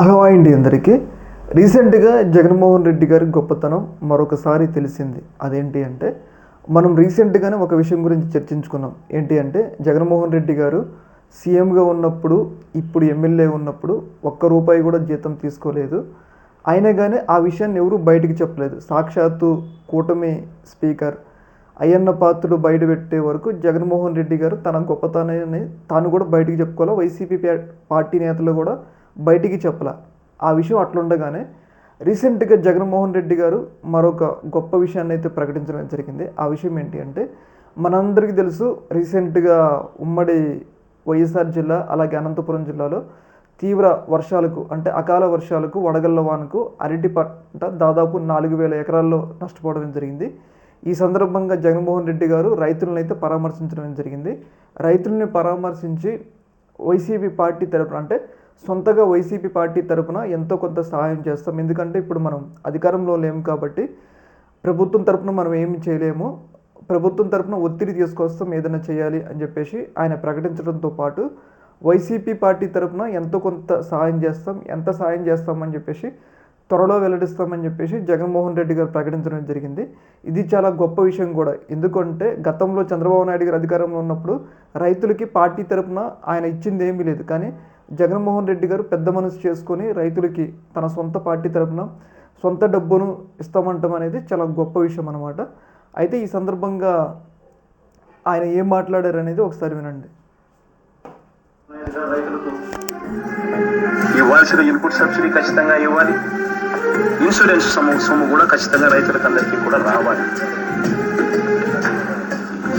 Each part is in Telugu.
హలో అండి అందరికీ. రీసెంట్గా జగన్మోహన్ రెడ్డి గారి గొప్పతనం మరొకసారి తెలిసింది. అదేంటి అంటే మనం రీసెంట్గానే ఒక విషయం గురించి చర్చించుకున్నాం. ఏంటి అంటే జగన్మోహన్ రెడ్డి గారు సీఎంగా ఉన్నప్పుడు ఇప్పుడు ఎమ్మెల్యే ఉన్నప్పుడు ఒక్క రూపాయి కూడా జీతం తీసుకోలేదు. అయినా కానీ ఆ విషయాన్ని ఎవరూ బయటికి చెప్పలేదు. సాక్షాత్తు కూటమి స్పీకర్ అయ్యన్న పాత్రుడు బయట పెట్టే వరకు జగన్మోహన్ రెడ్డి గారు తన గొప్పతనాన్ని తాను కూడా బయటికి చెప్పుకోవాలి? వైసీపీ పార్టీ నేతలు కూడా బయటికి చెప్పల. ఆ విషయం అట్లుండగానే రీసెంట్గా జగన్మోహన్ రెడ్డి గారు మరొక గొప్ప విషయాన్ని అయితే ప్రకటించడం జరిగింది. ఆ విషయం ఏంటి అంటే మనందరికీ తెలుసు రీసెంట్గా ఉమ్మడి వైఎస్ఆర్ జిల్లా అలాగే అనంతపురం జిల్లాలో తీవ్ర వర్షాలకు అంటే అకాల వర్షాలకు వడగళ్ళ వానకు అరటి పంట దాదాపు నాలుగు వేల ఎకరాల్లో నష్టపోవడం జరిగింది. ఈ సందర్భంగా జగన్మోహన్ రెడ్డి గారు రైతులను అయితే పరామర్శించడం జరిగింది. రైతుల్ని పరామర్శించి వైసీపీ పార్టీ తరపున అంటే సొంతగా వైసీపీ పార్టీ తరపున ఎంతో కొంత సహాయం చేస్తాం. ఎందుకంటే ఇప్పుడు మనం అధికారంలో లేము కాబట్టి ప్రభుత్వం తరపున మనం ఏమి చేయలేము. ప్రభుత్వం తరపున ఒత్తిడి తీసుకొస్తాం ఏదైనా చేయాలి అని చెప్పేసి ఆయన ప్రకటించడంతో పాటు వైసీపీ పార్టీ తరపున ఎంతో కొంత సహాయం చేస్తాం ఎంత సహాయం చేస్తామని చెప్పేసి త్వరలో వెల్లడిస్తామని చెప్పేసి జగన్మోహన్ రెడ్డి గారు ప్రకటించడం జరిగింది. ఇది చాలా గొప్ప విషయం కూడా. ఎందుకంటే గతంలో చంద్రబాబు నాయుడు గారు అధికారంలో ఉన్నప్పుడు రైతులకి పార్టీ తరపున ఆయన ఇచ్చింది ఏమీ లేదు. కానీ జగన్మోహన్ రెడ్డి గారు పెద్ద మనసు చేసుకొని రైతులకి తన సొంత పార్టీ తరపున సొంత డబ్బును ఇస్తామంటాం అనేది చాలా గొప్ప విషయం అనమాట అయితే ఈ సందర్భంగా ఆయన ఏం మాట్లాడారు అనేది ఒకసారి వినండి. ఇవ్వాల్సిన ఇన్పుట్ సబ్సిడీ ఖచ్చితంగా ఇవ్వాలి. ఇన్సూరెన్స్ సొమ్ము సొమ్ము కూడా ఖచ్చితంగా రైతులకు అందరికీ కూడా రావాలి.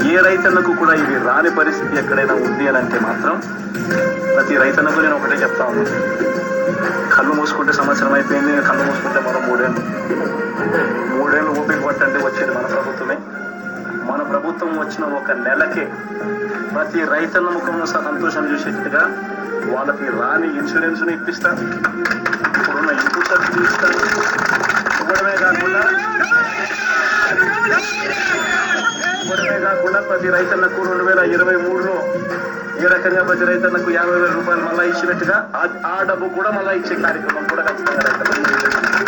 ఏ రైతన్నకు కూడా ఇవి రాని పరిస్థితి ఎక్కడైనా ఉంది అని అంటే మాత్రం ప్రతి రైతన్నకు నేను ఒకటే చెప్తా ఉన్నాను కళ్ళు మూసుకుంటే సంవత్సరం అయిపోయింది కళ్ళు మూసుకుంటే మరో మూడేళ్ళు. మూడేళ్ళు ఓపిక పట్టండి వచ్చేది మన ప్రభుత్వమే. మన ప్రభుత్వం వచ్చిన ఒక నెలకే ప్రతి రైతన్న ముఖంలో సంతోషం చూసేట్టుగా వాళ్ళకి రాని ఇన్సూరెన్స్ ఇప్పిస్తా. ఇప్పుడున్న ఇన్పుట్ సబ్సిడీ ఇస్తాను ఇవ్వడమే కాకుండా మాత్రమే కాకుండా ప్రతి రైతన్నకు రెండు వేల ఇరవై మూడులో ఏ రకంగా ప్రతి రైతన్నకు యాభై వేల రూపాయలు మళ్ళా ఇచ్చినట్టుగా ఆ- ఆ డబ్బు కూడా మళ్ళా ఇచ్చే కార్యక్రమం కూడా ఖచ్చితంగా రైతన్నకు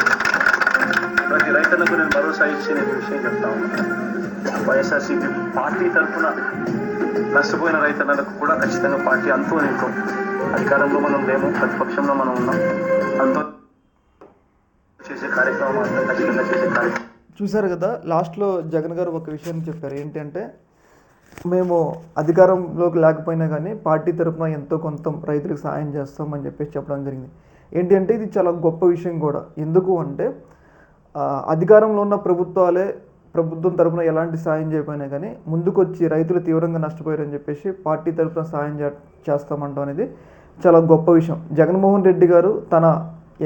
ప్రతి రైతన్నకు నేను భరోసా ఇచ్చి నేను విషయం చెప్తా ఉన్నాను. వైఎస్ఆర్సీపీ పార్టీ తరఫున నష్టపోయిన రైతన్నలకు కూడా ఖచ్చితంగా పార్టీ అంతో నీకు అధికారంలో మనం లేము ప్రతిపక్షంలో మనం ఉన్నాం. అంతో చేసే కార్యక్రమం ఖచ్చితంగా చేసే కార్యక్రమం. చూశారు కదా లాస్ట్లో జగన్ గారు ఒక విషయాన్ని చెప్పారు. ఏంటంటే మేము అధికారంలోకి లేకపోయినా కానీ పార్టీ తరపున ఎంతో కొంత రైతులకు సాయం చేస్తామని చెప్పేసి చెప్పడం జరిగింది. ఏంటి అంటే ఇది చాలా గొప్ప విషయం కూడా. ఎందుకు అంటే అధికారంలో ఉన్న ప్రభుత్వాలే ప్రభుత్వం తరపున ఎలాంటి సాయం చేయకపోయినా కానీ ముందుకొచ్చి రైతులు తీవ్రంగా నష్టపోయారని చెప్పేసి పార్టీ తరపున సాయం చే చేస్తామంటాం అనేది చాలా గొప్ప విషయం. జగన్మోహన్ రెడ్డి గారు తన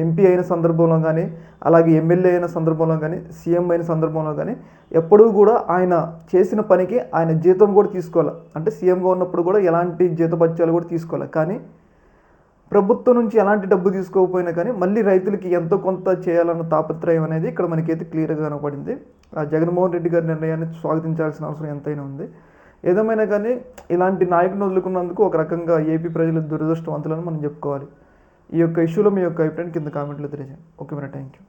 ఎంపీ అయిన సందర్భంలో కానీ అలాగే ఎమ్మెల్యే అయిన సందర్భంలో కానీ సీఎం అయిన సందర్భంలో కానీ ఎప్పుడూ కూడా ఆయన చేసిన పనికి ఆయన జీతం కూడా తీసుకోవాలి. అంటే సీఎంగా ఉన్నప్పుడు కూడా ఎలాంటి జీతపత్యాలు కూడా తీసుకోవాలి. కానీ ప్రభుత్వం నుంచి ఎలాంటి డబ్బు తీసుకోకపోయినా కానీ మళ్ళీ రైతులకి ఎంతో కొంత చేయాలన్న తాపత్రయం అనేది ఇక్కడ మనకైతే క్లియర్గా కనపడింది. ఆ జగన్మోహన్ రెడ్డి గారి నిర్ణయాన్ని స్వాగతించాల్సిన అవసరం ఎంతైనా ఉంది. ఏదేమైనా కానీ ఇలాంటి నాయకుని వదులుకున్నందుకు ఒక రకంగా ఏపీ ప్రజలు దురదృష్టవంతులను మనం చెప్పుకోవాలి. ఈ యొక్క ఇష్యూలో మీ యొక్క అభిప్రాయం కింద కామెంట్లో తెలియజేయండి. Okay madam thank you.